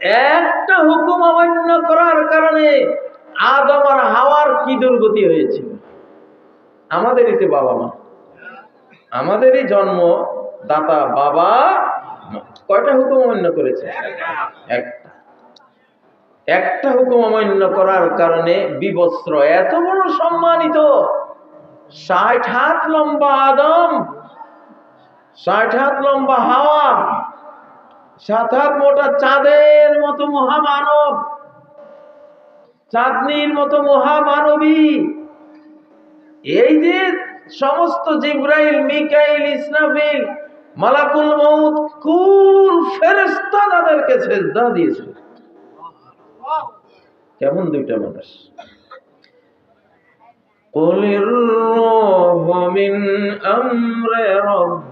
একটা হুকুম অমান্য করার কারণে আদম আর হাওয়ার কি দুর্গতি হয়েছিল আমাদেরই তো বাবা মা। আমাদেরই জন্ম দাতা বাবা কয়টা হুকুম অমান্য করেছে? একটা। একটা হুকুম অমান্য করার কারণে বিবস্ত্র এত বড় সম্মানিত। ষাট হাত লম্বা আদম, ষাট হাত লম্বা হাওয়া সাত হাত মোটা চাঁদের মতো মহামানব চাঁদনির মতো মহামানবী এই যে সমস্ত জিব্রাইল মিকাইল ইসরাফিল মালাকুল মউত কুল ফেরেশতা তাদেরকে সেজদা দিয়েছে কেমন দুইটা মানুষ قل الروح من أمر ربي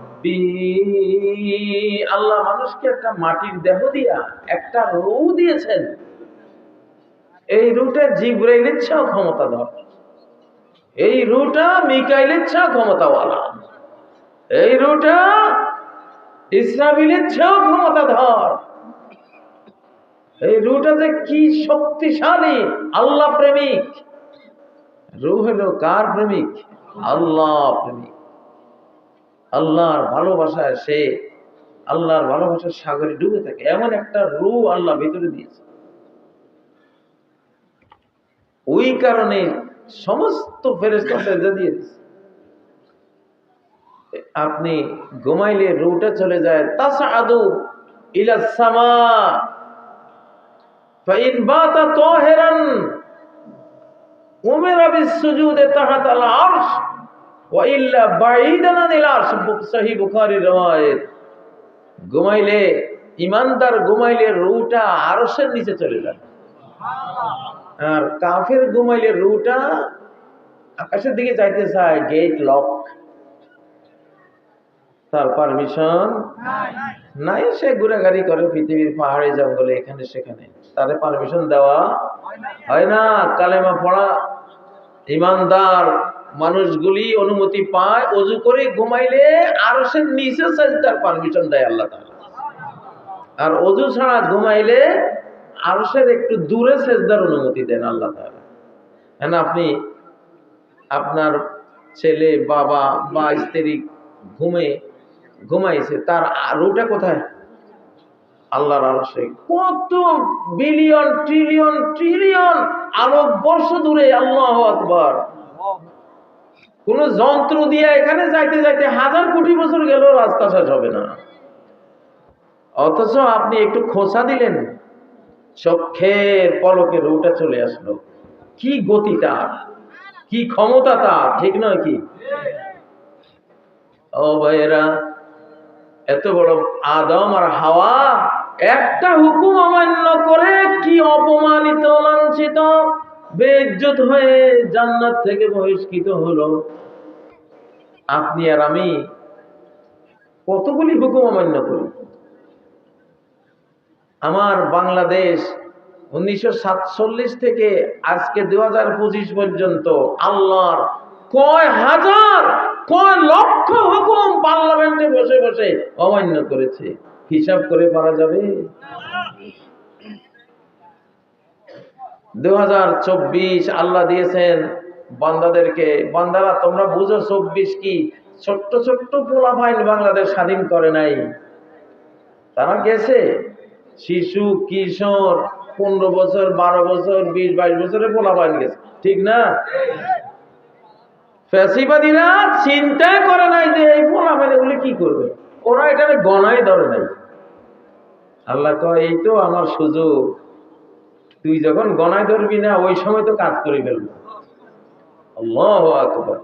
আল্লাহ মানুষকে একটা মাটির দেহ দিয়া, একটা রু দিয়েছেন। এই রুটা জিব্রাইলের ইচ্ছাও ক্ষমতা ধর এই রুটা মিকাইলের ইচ্ছা ক্ষমতাওয়ালা। এই রুটা ইসরাবিলের ইচ্ছাও ক্ষমতা ধর এই রুটা যে কি শক্তিশালী, আল্লাহ প্রেমিক। রু হলো কার প্রেমিক? আল্লাহ প্রেমিক। আল্লাহর ভালোবাসায় সে আল্লাহর ভালোবাসার সাগরে ডুবে থাকে। এমন একটা রু আল্লাহ ভিতরে দিয়েছে। ওই কারণে সমস্ত ফেরেস্তা দিয়েছে। আপনি ঘুমাইলে রুটা চলে যায় তাসা আদু ইলা সামা, ফাইন বাতা তাহিরান, উমেরা বিসুজুদে তাহাত আল আরশ। ওয়া ইল্লা বাঈদান আনিল আরশ সহিহ বুখারীর ঘুমাইলে ইমানদার ঘুমাইলে রুটা আরশের নিচে চলে যায়। আর কাফের ঘুমাইলে রুটা আকাশের দিকে যাইতে চায় গেট লক তার পারমিশন নাই সে ঘোরাঘুরি করে পৃথিবীর পাহাড়ে জঙ্গলে এখানে সেখানে। তারে পারমিশন দেওয়া হয় না কালেমা পড়া। ইমানদার মানুষগুলি অনুমতি পায়, অজু করে ঘুমাইলে আরও সে নিচে সাজদার পারমিশন দেয় আল্লাহ আর অজু ছাড়া ঘুমাইলে আরশের একটু দূরে সেজদার অনুমতি দেন আল্লাহ হ্যাঁ আপনি আপনার ছেলে, বাবা বা স্ত্রী ঘুমে, ঘুমাইছে, তার রুটা কোথায়? আল্লাহর আরশে। কত বিলিয়ন ট্রিলিয়ন ট্রিলিয়ন আলোক বর্ষ দূরে, আল্লাহ আকবার। কোন যন্ত্র দিয়ে এখানে যাইতে যাইতে হাজার কোটি বছর গেল রাস্তা শেষ হবে না। অথচ আপনি একটু খোসা দিলেন, চক্ষের পলকে রুটা চলে আসলো। কি গতি তার? কি ক্ষমতা তার? ঠিক নয় কি? ও ভাইয়েরা, এত বড় আদম আর হাওয়া, একটা হুকুম অমান্য করে কি অপমানিত, লাঞ্ছিত? বেজ্জত হয়ে জান্নাত থেকে বহিষ্কৃত হলো। আপনি আর আমি কতগুলি হুকুম অমান্য করি? আমার বাংলাদেশ উনিশশো থেকে আজকে দু হাজার পঁচিশ পর্যন্ত আল্লাহর কয় হাজার, কয় লক্ষ হুকুম পার্লামেন্টে বসে বসে অমান্য করেছে। হিসাব করে পারা যাবে? দু হাজার চব্বিশ আল্লাহ দিয়েছেন বান্দাদেরকে, বান্দারা, তোমরা বুঝো চব্বিশ কি? ছোট্ট ছোট্ট পোলা ফাইন বাংলাদেশ স্বাধীন করে নাই। তারা গেছে। শিশু, কিশোর, পনেরো বছর, বারো বছর, বিশ, বাইশ বছরের পোলা ফাইন গেছে। ঠিক না? ফ্যাসিবাদীরা চিন্তা করে নাই যে এই পোলা ফাইন এগুলি কি করবে? ওরা এটা গণাই ধরে নাই। আল্লাহ কয়, এই তো আমার সুযোগ। তুই যখন গণায় ধরবি না ওই সময় তো কাজ করে ফেলবো আল্লাহ আকবার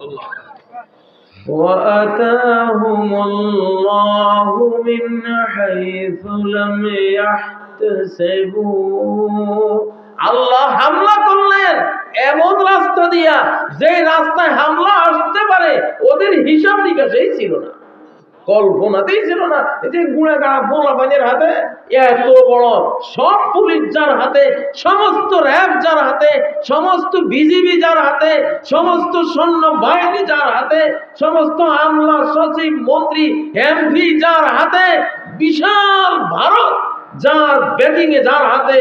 وآتاهم الله من حيث لم يحتسبوا আল্লাহ হামলা করলেন এমন রাস্তা দিয়া যে রাস্তায় হামলা আসতে পারে ওদের হিসাব নিকাশেই ছিল না কল্পনাতেই ছিল না। যে গুড়া গাড়া পোলা বাজের হাতে এত বড় সব পুলিশ যার হাতে, সমস্ত র্যাব যার হাতে, সমস্ত বিজিবি যার হাতে, সমস্ত সৈন্য বাহিনী যার হাতে, সমস্ত আমলা সচিব, মন্ত্রী এমপি যার হাতে, বিশাল ভারত যার ব্যাকিং এ যার হাতে,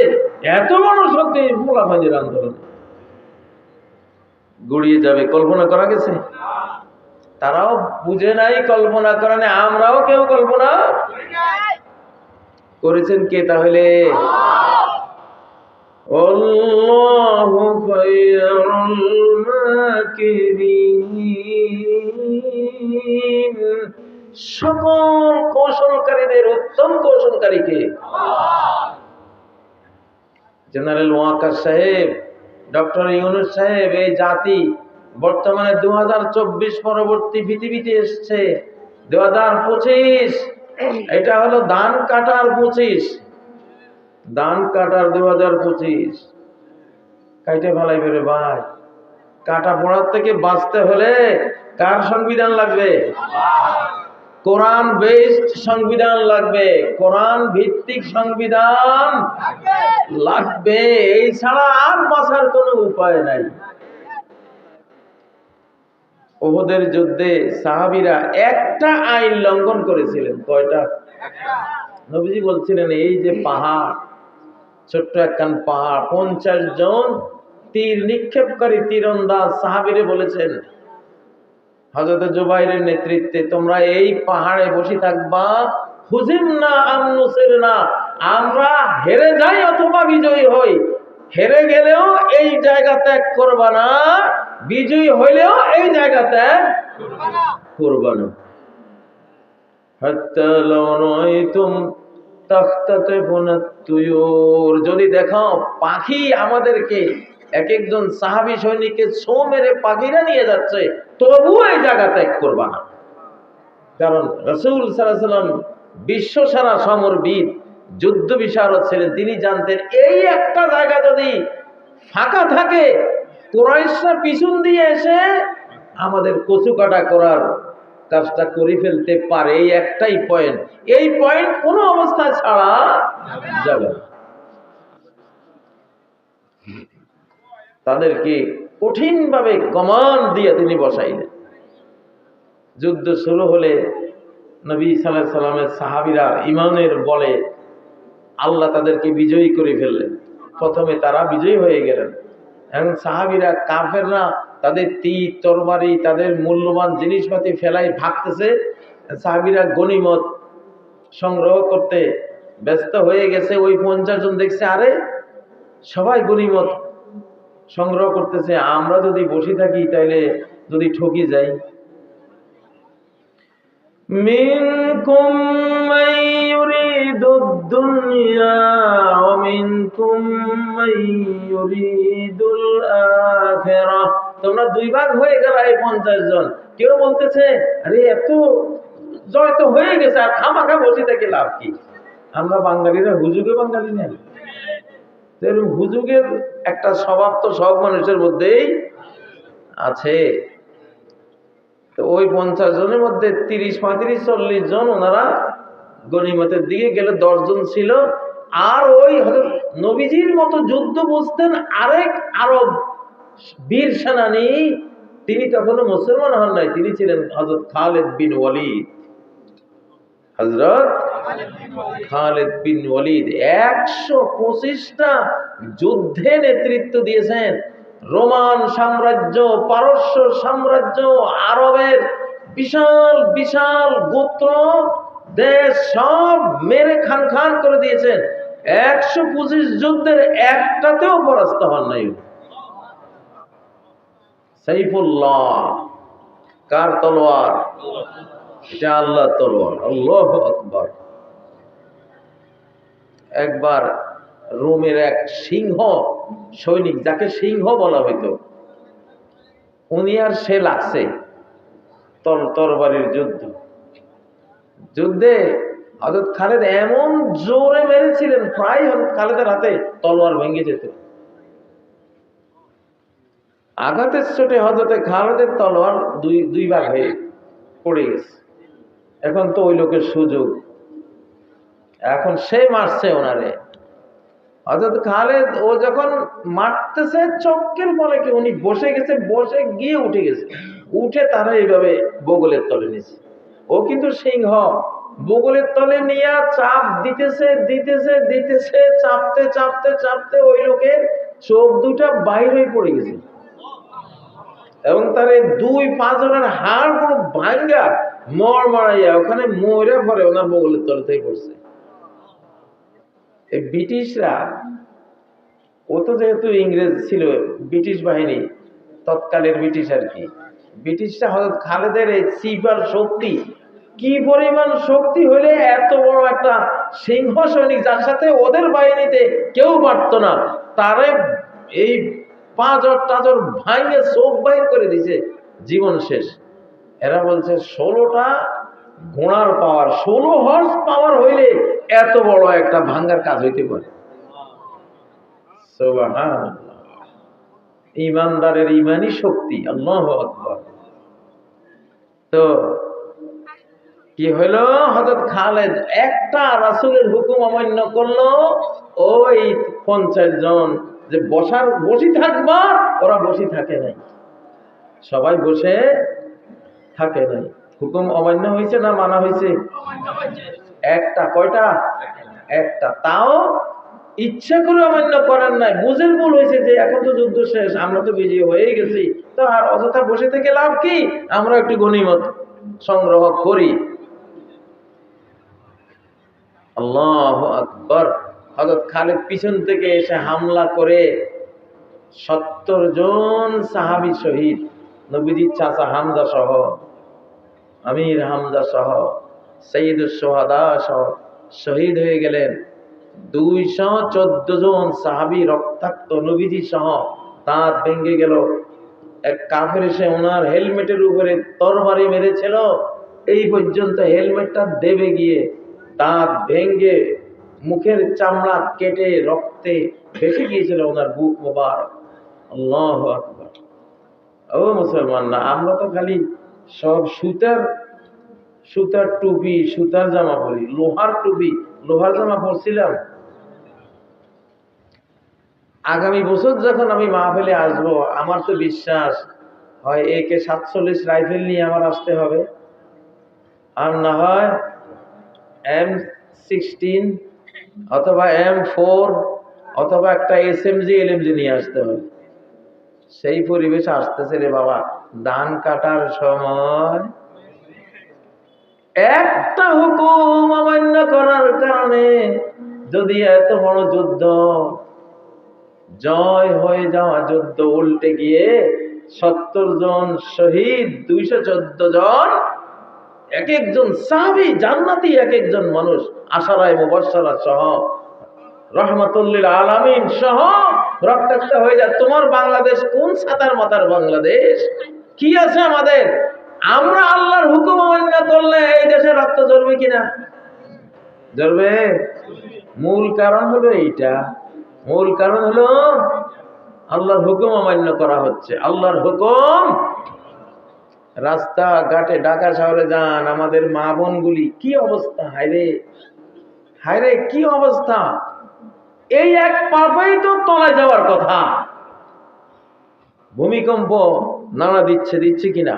এত বড় শক্তি মোলাফাইদের আন্দোলন। গড়িয়ে যাবে, কল্পনা করা গেছে? তারাও বুঝে নাই, কল্পনা করে নাই, আমরাও কেউ কল্পনা করেছেন কে তাহলে? সকল কৌশলকারীদের, উত্তম কৌশলকারীকে জেনারেল ওয়াকার সাহেব, ডক্টর ইউনুস সাহেব, এই জাতি বর্তমানে দু হাজার চব্বিশ পরবর্তী পৃথিবীতে এসছে। দু এটা হলো ধান কাটার পঁচিশ। ধান কাটার দু হাজার পঁচিশ। কাইটে ভালাই বেরো ভাই। কাটা পড়ার থেকে বাঁচতে হলে কার সংবিধান লাগবে? কোরআন বেসড সংবিধান লাগবে। কোরআন ভিত্তিক সংবিধান লাগবে। এই ছাড়া আর বাঁচার কোনো উপায় নাই। ওহদের যুদ্ধে সাহাবিরা একটা আইন লঙ্ঘন করেছিলেন। কয়টা? নবীজি বলছিলেন, এই যে পাহাড়, ছোট্ট একখান পাহাড়, পঞ্চাশ জন তীর, নিক্ষেপকারী তীরন্দাজ সাহাবিরে বলেছেন হজরত জুবাইরের নেতৃত্বে তোমরা এই পাহাড়ে বসে থাকবা হুজিম না আমনুসের না আমরা হেরে যাই অথবা বিজয়ী হই। হেরে গেলেও এই জায়গা ত্যাগ করবা না। বিজয়ী হইলেও এই জায়গা ত্যাগ করবা না হাত্তা লাউ রাআইতুম তাখতাতে তুয়ুর। যদি দেখো পাখি আমাদেরকে এক একজন সাহাবী সৈনিককে ছো মেরে পাখিরা নিয়ে যাচ্ছে তবুও এই জায়গা ত্যাগ করবা না কারণ রসুল সাল্লাম বিশ্ব সারা সমরবিদ যুদ্ধ বিশারদ ছিলেন তিনি জানতেন এই একটা জায়গা যদি ফাঁকা থাকে কোরাইশরা পিছন দিয়ে এসে আমাদের কচু কাটা করার কাজটা করে ফেলতে পারে, এই একটাই পয়েন্ট এই পয়েন্ট কোনো অবস্থায় ছাড়া যাবে না। তাদেরকে কঠিনভাবে কমান দিয়ে তিনি বসাইলেন। যুদ্ধ শুরু হলে নবী সাল্লাহ সাল্লামের সাহাবিরা ইমানের বলে আল্লাহ তাদেরকে বিজয়ী করে ফেললেন। প্রথমে তারা বিজয়ী হয়ে গেলেন। এখন সাহাবিরা কাফেররা তাদের তীর, তরবারি, তাদের মূল্যবান জিনিসপাতি ফেলাই ভাগতেছে। সাহাবিরা গনিমত সংগ্রহ করতে ব্যস্ত হয়ে গেছে। ওই পঞ্চাশ জন দেখছে, আরে সবাই গনিমত সংগ্রহ করতেছে। আমরা যদি বসে থাকি তাহলে যদি ঠকি যাই। منكم من يريد الدنيا ومنكم من يريد الآخرة তোমরা দুই ভাগ হয়ে গেল এই পঞ্চাশ জন কেউ বলতেছে আরে এত জয় তো হয়ে গেছে আর খামাখা বসে থেকে লাভ কি আমরা বাঙালিরা হুজুগে বাঙালি নেন তো এরকম হুজুগের একটা স্বভাব তো সব মানুষের মধ্যেই আছে তো ওই পঞ্চাশ জনের মধ্যে তিরিশ, পঁয়ত্রিশ, চল্লিশ জন ওনারা গণিমতের দিকে গেলে দশজন ছিল। আর ওই নবীজির মতো যুদ্ধ বুঝতেন আরেক আরব বীর সেনানী, তিনি তখনও মুসলমান হন নাই, তিনি ছিলেন হজরত খালেদ বিন ওয়ালিদ। হজরত খালেদ বিন ওয়ালিদ একশো পঁচিশটা যুদ্ধে নেতৃত্ব দিয়েছেন। রোমান সাম্রাজ্য, পারস্য সাম্রাজ্য, আরবের বিশাল বিশাল গোত্র, দেশ সব মেরে খান খান করে দিয়েছেন একশো পঁচিশ যুদ্ধের একটাতেও পরাস্ত হন নাই। সাইফুল্লাহ, কার তলোয়ার? এটা আল্লাহ তলোয়ার, আল্লাহ একবার রোমের এক সিংহ, সৈনিক, যাকে সিংহ বলা হইতো। উনি আর সে লাগছে তল তরবারির যুদ্ধ। যুদ্ধে হজরত খালেদ এমন জোরে মেরেছিলেন, প্রায় হজরত খালেদের হাতে তলোয়ার ভেঙে যেত। আঘাতের চোটে হজরতে খালেদের তলোয়ার দুই দুই ভাগ হয়ে পড়ে গেছে। এখন তো ওই লোকের সুযোগ। এখন সে মারছে ওনারে। অর্থাৎ খালেদ, ও যখন মারতেছে, চক্কের বলে কি উনি বসে গেছে, বসে গিয়ে উঠে গেছে। উঠে তারা এইভাবে বগলের তলে নিছে ও কিন্তু সিংহ। বগলের তলে নিয়ে চাপ দিতেছে দিতেছে দিতেছে, চাপতে চাপতে চাপতে ওই লোকের চোখ দুটা বাইরে পড়ে গেছে। এবং তার এই দুই পাঁচজনের হাড় পুরো ভাঙ্গা মর মারাইয়া ওখানে মরে পরে ওনার বগলের তলে থেকে পড়ছে। ব্রিটিশরা ও তো যেহেতু ইংরেজ ছিল ব্রিটিশ বাহিনী, তৎকালের ব্রিটিশ আর কি, ব্রিটিশরা হজরত খালেদের এই সিপার শক্তি, কি পরিমাণ শক্তি হলে এত বড় একটা সিংহ সৈনিক যার সাথে ওদের বাহিনীতে কেউ পারতো না, তারে এই পাঁচর টাজর ভাঙে চোখ বাহির করে দিছে, জীবন শেষ। এরা বলছে, ষোলোটা ঘোড়ার পাওয়ার ষোলো হর্স পাওয়ার হইলে এত বড় একটা ভাঙ্গার কাজ হইতে পারে। ইমানদারের ইমানই শক্তি, আল্লাহ আকবর। তো কি হইল? হজরত খালেদ একটা রাসুলের হুকুম অমান্য করল, ওই পঞ্চাশ জন যে বসার, বসে থাকবা, ওরা বসে থাকে নাই। সবাই বসে থাকে নাই। হুকুম অমান্য হয়েছে না মানা হয়েছে? একটা, কয়টা? একটা। তাও ইচ্ছা করে অমান্য করার নাই। বুঝের ভুল হয়েছে যে এখন তো যুদ্ধ শেষ, আমরা তো বিজয়ী হয়ে গেছি। তো আর অযথা বসে থেকে লাভ কি? আমরা একটু গণিমত সংগ্রহ করি। আল্লাহ আকবর। হজরত পিছন থেকে এসে হামলা করে সত্তর জন সাহাবি শহীদ, নবীজির চাচা হামজা সহ আমির হামজা সহ সঈদুল সোহাদা সহ শহীদ হয়ে গেলেন। দুইশো চোদ্দ জন সাহাবি রক্তাক্ত নবীজি সহ দাঁত ভেঙে গেল। এক কাফের এসে ওনার হেলমেটের উপরে তরবারি মেরেছিল। এই পর্যন্ত হেলমেটটা দেবে গিয়ে দাঁত ভেঙ্গে মুখের চামড়া কেটে রক্তে ভেসে গিয়েছিল ওনার বুক মোবারক। আল্লাহ ও মুসলমান না আমরা তো খালি সব সুতার সুতার টুপি, সুতার জামা পরি। লোহার টুপি, লোহার জামা পরছিলাম। আগামী বছর যখন আমি মাহফিলে আসব, আমার তো বিশ্বাস হয় একে সাতচল্লিশ রাইফেল নিয়ে আমার আসতে হবে। আর না হয় এম সিক্সটিন অথবা এম ফোর অথবা একটা S M G L M G নিয়ে আসতে হবে। সেই পরিবেশ আসতেছে রে বাবা। ধান কাটার সময় একটা হুকুম অমান্য করার কারণে যদি এত বড় যুদ্ধ, জয় হয়ে যাওয়া যুদ্ধ উল্টে গিয়ে সত্তর জন শহীদ, দুইশো চোদ্দ জন, এক একজন সাহাবি, জান্নাতি এক একজন মানুষ, আশারায় মুবাসসারা সহ, রহমাতুল্লিল আলামিন সহ রক্তাক্ত হয়ে যায়। তোমার বাংলাদেশ কোন সাতার মাতার বাংলাদেশ? কি আছে আমাদের? আমরা আল্লাহর হুকুম অমান্য করলে এই দেশে রক্ত জ্বলবে কিনা? জ্বলবে মূল কারণ হলো এইটা। মূল কারণ হলো আল্লাহর হুকুম অমান্য করা হচ্ছে। আল্লাহর হুকুম? রাস্তা ঘাটে ঢাকা শহরে যান, আমাদের মা বোনগুলি কি অবস্থা? হায়রে হায়রে, কি অবস্থা? এই এক পাপেই তো তলায় যাওয়ার কথা। ভূমিকম্প নাড়া দিচ্ছে দিচ্ছে কিনা?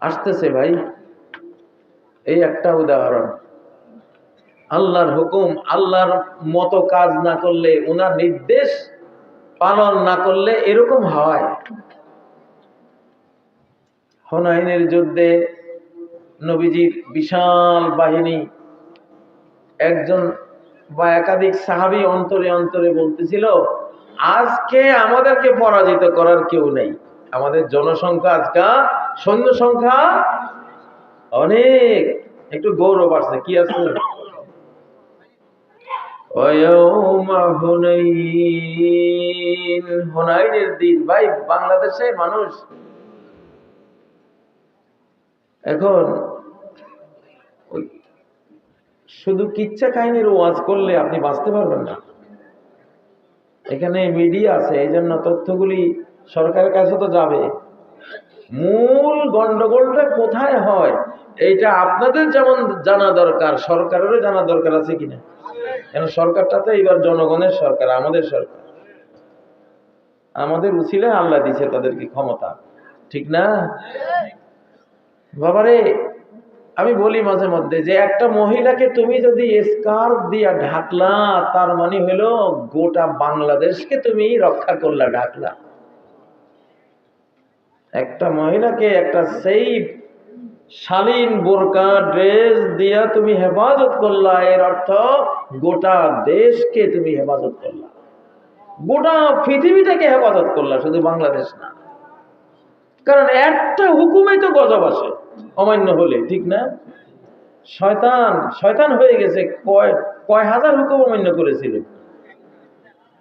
আসতেছে ভাই। এই একটা উদাহরণ। আল্লাহর হুকুম, আল্লাহর মতো কাজ না করলে ওনার নির্দেশ পালন না করলে এরকম হয়। হনাইনের যুদ্ধে নবীজির বিশাল বাহিনী, একজন বা একাধিক সাহাবি অন্তরে অন্তরে বলতেছিল আজকে আমাদেরকে পরাজিত করার কেউ নেই। আমাদের জনসংখ্যা আজকে, সৈন্য সংখ্যা অনেক। একটু গৌরব আছে কি আছে? হুনাইনের দিন, ভাই, বাংলাদেশে মানুষ এখন শুধু কিচ্ছা কাহিনীর ওয়াজ করলে আপনি বাঁচতে পারবেন না। এখানে মিডিয়া আছে এই জন্য তথ্যগুলি সরকারের কাছে তো যাবে। মূল গন্ডগোলটা কোথায় হয়, এইটা আপনাদের যেমন জানা দরকার, সরকারেরও জানা দরকার আছে কিনা। কেন সরকারটা তো এবার জনগণের সরকার, আমাদের সরকার। আমাদের উচিলে আল্লাহ দিছে তাদেরকে ক্ষমতা। ঠিক না? বাবারে আমি বলি মাঝে মধ্যে যে একটা মহিলাকে তুমি যদি স্কার্ফ দিয়া ঢাকলা, তার মানে হলো গোটা বাংলাদেশকে তুমি রক্ষা করলা ঢাকলা। একটা মহিলাকে একটা সেই শালীন বোরকা, ড্রেস দিয়া তুমি হেফাজত করলা, এর অর্থ গোটা দেশকে তুমি হেফাজত করলা। গোটা পৃথিবীটাকে হেফাজত করলা, শুধু বাংলাদেশ না। কারণ একটা হুকুমে তো গজব আসে। অমান্য হলে, ঠিক না? শয়তান শয়তান হয়ে গেছে, কয় কয় হাজার হুকুম অমান্য করেছিল।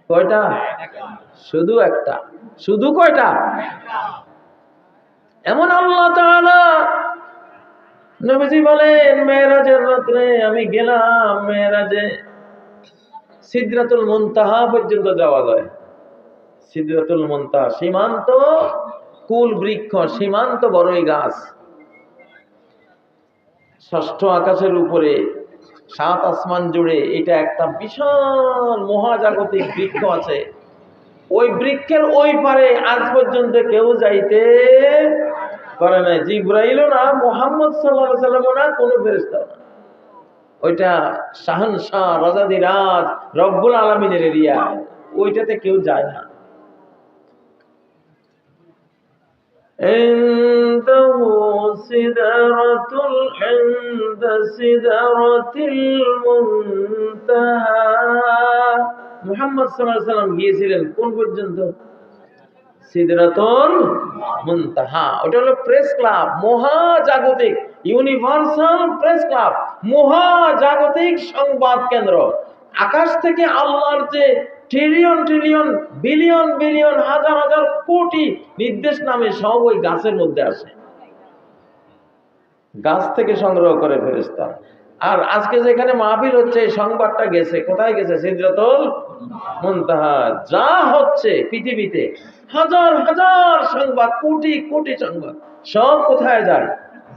কয়টা? শুধু একটা। শুধু কয়টা? এমন আল্লাহ নবীজি বলেন, মেয়েরাজের রাত্রে আমি গেলাম, মেয়েরাজে সিদ্রাতুল মুনতাহা পর্যন্ত যাওয়া যায়। সিদ্রাতুল মুনতাহা সীমান্ত, কুল বৃক্ষ, সীমান্ত বড়ই গাছ। ষষ্ঠ আকাশের উপরে, সাত আসমান জুড়ে এটা একটা বিশাল মহাজাগতিক বৃক্ষ আছে। ওই বৃক্ষের ওই পারে আজ পর্যন্ত কেউ যাইতে পারে না জিব্রাইলও না, মোহাম্মদ সাল্লামও না, কোনো ফেরেস্তাও না। ওইটা শাহনশাহ রাজাদিরাজ রব্বুল আলমিনের এরিয়া। ওইটাতে কেউ যায় না। عنده سدرة عند سدرة المنتهى মুহাম্মদ সাল্লাল্লাহু আলাইহি সাল্লাম গিয়েছিলেন কোন পর্যন্ত সিদরাতুল মুনতাহা ওটা হলো প্রেস ক্লাব মহাজাগতিক ইউনিভার্সাল প্রেস ক্লাব মহাজাগতিক সংবাদ কেন্দ্র আকাশ থেকে আল্লাহর যে ট্রিলিয়ন ট্রিলিয়ন বিলিয়ন বিলিয়ন হাজার হাজার কোটি নির্দেশ নামে সব ওই গাছের মধ্যে আসে গাছ থেকে সংগ্রহ করে ফেরেস্তা আর আজকে যেখানে মাহফিল হচ্ছে, এই সংবাদটা গেছে। কোথায় গেছে? সিদ্রাতুল মুনতাহা। যা হচ্ছে পৃথিবীতে, হাজার হাজার সংবাদ, কোটি কোটি সংবাদ, সব কোথায় যায়?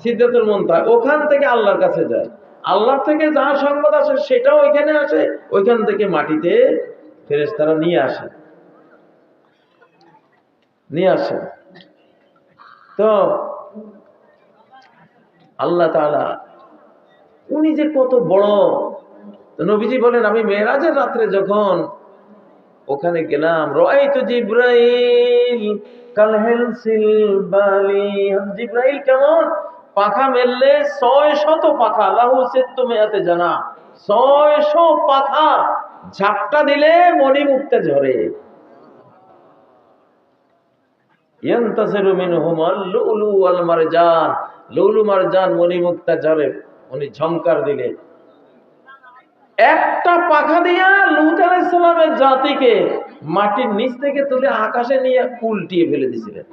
সিদ্ধাতুল মুনতাহা। ওখান থেকে আল্লাহর কাছে যায়। আল্লাহ থেকে যা সংবাদ আসে, সেটাও ওইখানে আসে। ওইখান থেকে মাটিতে ফেরেশতারা নিয়ে আসে। নিয়ে আসে। তো আল্লাহ তাআলা উনি যে কত বড় নবীজি বলেন, আমি মেয়েরাজের রাত্রে যখন ওখানে গেলাম রয় তো জিব্রাইল জিব্রাইল কেমন? পাখা মেললে ছয় শত পাখা, লাহু মেয়াতে জানা ছয় শ পাখা। ঝাপটা দিলে মণি মুক্তে ঝরে। একটা পাখা দিয়া লুত জাতিকে মাটির নিচ থেকে তুলে আকাশে নিয়ে উল্টিয়ে ফেলে দিছিলেন।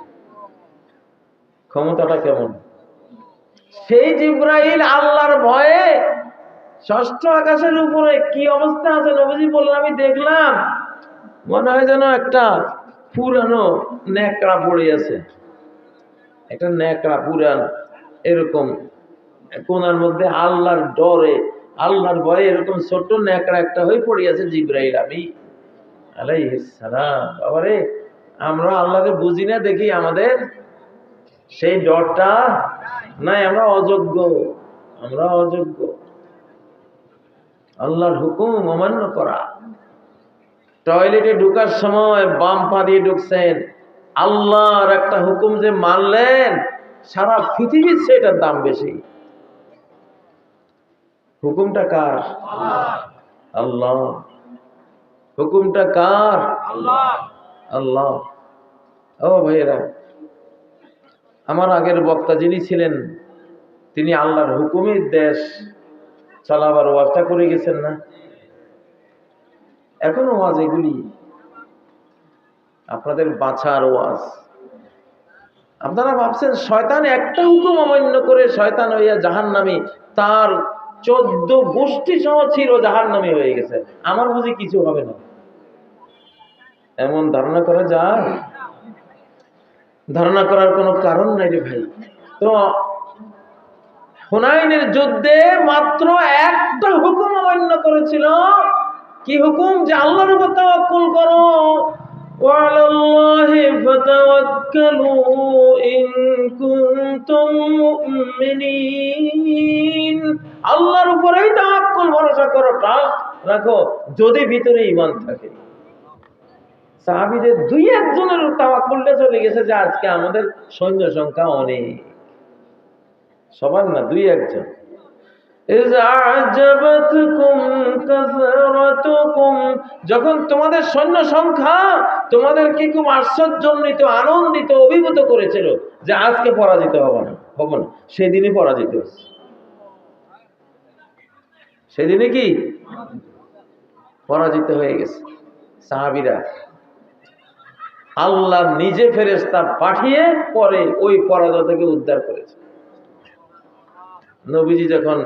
ক্ষমতাটা কেমন? সেই জিব্রাইল আল্লাহর ভয়ে ষষ্ঠ আকাশের উপরে কি অবস্থা আছে নবীজি বললেন, আমি দেখলাম, মনে হয় যেন একটা পুরানো ন্যাকড়া পড়ে আছে। একটা ন্যাকড়া পুরান, এরকম কোনার মধ্যে আল্লাহর ডরে, আল্লাহর ভয়ে এরকম ছোট্ট ন্যাকড়া একটা হয়ে পড়ে আছে জিব্রাইল আমি। আলাইসালাম আমরা আল্লাহকে বুঝি না, দেখি আমাদের সেই ডরটা নাই, আমরা অযোগ্য আমরা অযোগ্য। আল্লাহর হুকুম অমান্য করা। টয়লেটে ঢুকার সময় বাম পা দিয়ে ঢুকছেন। আল্লাহর একটা হুকুম যে মানলেন, সারা পৃথিবীর সেটার দাম বেশি। হুকুমটা কার? আল্লাহ। হুকুমটা কার? আল্লাহ। ও ভাইয়েরা, আমার আগের বক্তা যিনি ছিলেন, তিনি আল্লাহর হুকুমের দেশ। চালাবার ওয়াজটা করে গেছেন না? এখনও ওয়াজ এগুলি? আপনাদের বাছার ওয়াজ। আপনারা ভাবছেন, শয়তান একটা হুকুম অমান্য করে শয়তান হইয়া জাহান নামে তার চোদ্দ গোষ্ঠী সহ ছিল জাহান নামে হয়ে গেছে। আমার বুঝি কিছু হবে না। এমন ধারণা করা যায়? ধারণা করার কোনো কারণ নাই রে ভাই। তো হুনাইনের যুদ্ধে মাত্র একটা হুকুম অমান্য করেছিল। কি হুকুম? যে আল্লাহর উপর তাওয়াক্কুল করো। ওয়ালাল্লাহি ফাতাওয়াক্কালু ইন কুনতুম মুমিনিন। আল্লাহর উপরেই তাওয়াক্কুল ভরসা করো রাখো, যদি ভিতরে ঈমান থাকে। সাহাবীদের দুই একজনের তাওয়াক্কুলটা চলে গেছে যে আজকে আমাদের সৈন্য সংখ্যা অনেক। সবার না দুই একজন? যখন তোমাদের সৈন্য সংখ্যা তোমাদের কি খুব আশ্চর্যজনিত, আনন্দিত, অভিভূত করেছিল যে আজকে পরাজিত হবে না, হব না। সেদিনই পরাজিত হয়েছে। সেদিনে কি? পরাজিত হয়ে গেছে। সাহাবিরা আল্লাহ নিজে ফেরেস্তা পাঠিয়ে পরে ওই পরাজয় থেকে উদ্ধার করেছে। নবীজি যখন